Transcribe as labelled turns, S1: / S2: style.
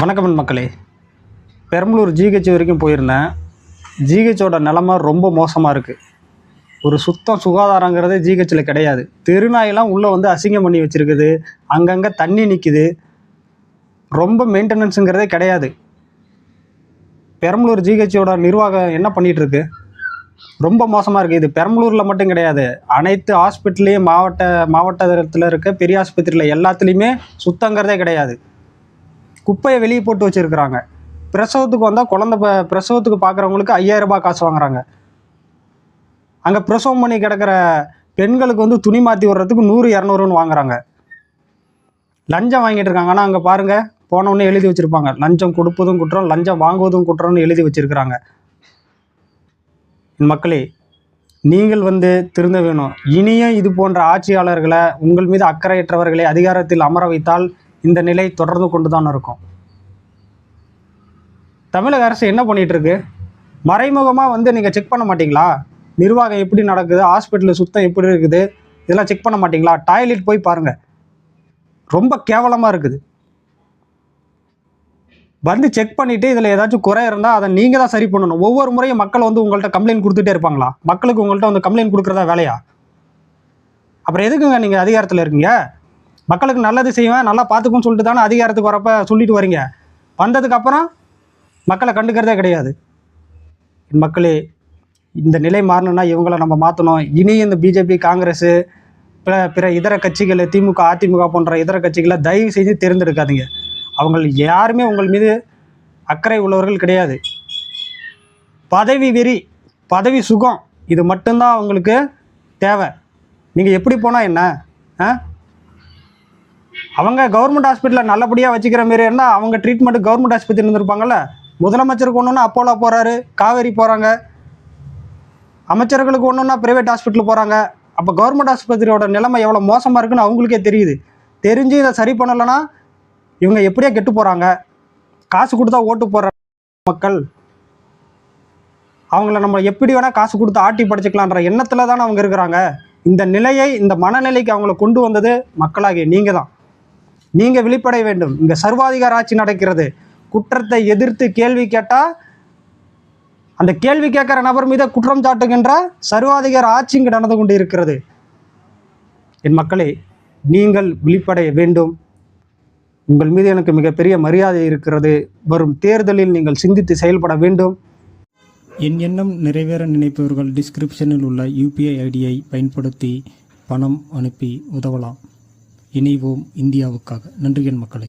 S1: வணக்கம் மக்களே. பெரம்பலூர் ஜிஹெச் வரைக்கும் போயிருந்தேன். ஜிஹெச்சோட நிலமை ரொம்ப மோசமாக இருக்குது ஒரு சுத்தம் சுகாதாரங்கிறதே ஜிஹெச்சில் கிடையாது. தெருநாயெல்லாம் உள்ளே வந்து அசிங்கம் பண்ணி வச்சுருக்குது. அங்கங்கே தண்ணி நிற்கிது ரொம்ப மெயின்டெனன்ஸுங்கிறதே கிடையாது. பெரம்பலூர் ஜிஹெச்சோட நிர்வாகம் என்ன பண்ணிகிட்ருக்கு ரொம்ப மோசமாக இருக்குது இது பெரம்பலூரில் மட்டும் கிடையாது. அனைத்து ஹாஸ்பிட்டல்லையும் மாவட்ட மாவட்டத்தில் இருக்க பெரிய ஆஸ்பத்திரியில் எல்லாத்துலேயுமே சுத்தங்கிறதே கிடையாது. குப்பையை வெளியே போட்டு வச்சுருக்குறாங்க. பிரசவத்துக்கு வந்தால் குழந்த ப பிரசவத்துக்கு பார்க்குறவங்களுக்கு ஐயாயிரம் ரூபாய் காசு வாங்குறாங்க. அங்கே பிரசவம் பண்ணி கிடக்கிற பெண்களுக்கு வந்து துணி மாற்றி விடுறதுக்கு நூறு இரநூறுன்னு வாங்குறாங்க. லஞ்சம் வாங்கிட்டு இருக்காங்க. ஆனால் அங்கே பாருங்கள் போனவுடனே எழுதி வச்சுருப்பாங்க. லஞ்சம் கொடுப்பதும் குற்றம் லஞ்சம் வாங்குவதும் குற்றம்னு எழுதி வச்சுருக்கிறாங்க. மக்களே நீங்கள் வந்து திருந்த வேணும். இனியும் இது போன்ற ஆட்சியாளர்களை உங்கள் மீது அக்கறையற்றவர்களை அதிகாரத்தில் அமர வைத்தால் இந்த நிலை தொடர்ந்து கொண்டு தான் இருக்கும். தமிழக அரசு என்ன பண்ணிட்டு இருக்கு மறைமுகமாக வந்து நீங்கள் செக் பண்ண மாட்டிங்களா? நிர்வாகம் எப்படி நடக்குது? ஹாஸ்பிட்டலு சுத்தம் எப்படி இருக்குது? இதெல்லாம் செக் பண்ண மாட்டிங்களா? டாய்லெட் போய் பாருங்கள் ரொம்ப கேவலமாக இருக்குது. வந்து செக் பண்ணிவிட்டு இதில் ஏதாச்சும் குறை இருந்தால் அதை நீங்கள் தான் சரி பண்ணணும். ஒவ்வொரு முறையும் மக்கள் வந்து உங்கள்கிட்ட கம்ப்ளைண்ட் கொடுத்துட்டே இருப்பாங்களா? மக்களுக்கு உங்கள்கிட்ட வந்து கம்ப்ளைண்ட் கொடுக்குறதா வேலையா? அப்புறம் எதுக்குங்க நீங்கள் அதிகாரத்தில் இருக்கீங்க? மக்களுக்கு நல்லது செய்வேன் நல்லா பார்த்துக்குன்னு சொல்லிட்டு தானே அதிகாரத்துக்கு வரப்ப சொல்லிட்டு வரீங்க. வந்ததுக்கப்புறம் மக்களை கண்டுக்கிறதே கிடையாது. மக்களே இந்த நிலை மாறணும்னா இவங்களை நம்ம மாற்றணும் இனி இந்த பிஜேபி காங்கிரஸ் பிற பிற இதர கட்சிகள் திமுக அதிமுக போன்ற இதர கட்சிகளை தயவு செய்து தேர்ந்தெடுக்காதீங்க. அவங்க யாருமே உங்கள் மீது அக்கறை உள்ளவர்கள் கிடையாது. பதவி வெறி பதவி சுகம் இது மட்டும்தான் அவங்களுக்கு தேவை. நீங்கள் எப்படி போனால் என்ன? ஆ? அவங்க கவர்மெண்ட் ஹாஸ்பிட்டலில் நல்லபடியாக வச்சுக்கிற மாரி இருந்தால் அவங்க ட்ரீட்மெண்ட்டு கவர்மெண்ட் ஹாஸ்பத்திரி இருந்திருப்பாங்கல்ல? முதலமைச்சருக்கு ஒன்றுனா அப்போலோ போகிறாரு காவேரி போகிறாங்க அமைச்சர்களுக்கு ஒன்றுன்னா ப்ரைவேட் ஹாஸ்பிட்டல் போகிறாங்க அப்போ கவர்மெண்ட் ஆஸ்பத்திரியோட நிலைமை எவ்வளோ மோசமாக இருக்குன்னு அவங்களுக்கே தெரியுது. தெரிஞ்சு இதை சரி பண்ணலைன்னா இவங்க எப்படியா கெட்டு போகிறாங்க காசு கொடுத்தா ஓட்டு போடுற மக்கள் அவங்கள நம்ம எப்படி வேணால் காசு கொடுத்து ஆட்டி படைச்சிக்கலான்ற எண்ணத்தில் தானே அவங்க இருக்கிறாங்க. இந்த நிலையை இந்த மனநிலைக்கு அவங்கள கொண்டு வந்தது மக்களாகிய நீங்கள் தான் நீங்கள் விழிப்படை வேண்டும். இங்கே சர்வாதிகார ஆட்சி நடக்கிறது. குற்றத்தை எதிர்த்து கேள்வி கேட்டால் அந்த கேள்வி கேட்குற நபர் மீது குற்றம் சாட்டுகின்ற சர்வாதிகார ஆட்சி இங்கு நடந்து கொண்டு இருக்கிறது என் மக்களே நீங்கள் விழிப்படைய வேண்டும். உங்கள் மீது எனக்கு மிகப்பெரிய மரியாதை இருக்கிறது. வரும் தேர்தலில் நீங்கள் சிந்தித்து செயல்பட வேண்டும்.
S2: என் எண்ணம் நிறைவேற நினைப்பவர்கள் டிஸ்கிரிப்ஷனில் உள்ள யூபிஐ ஐடியை பயன்படுத்தி பணம் அனுப்பி உதவலாம். இணைவோம் இந்தியாவுக்காக. நன்றி என் மக்களை.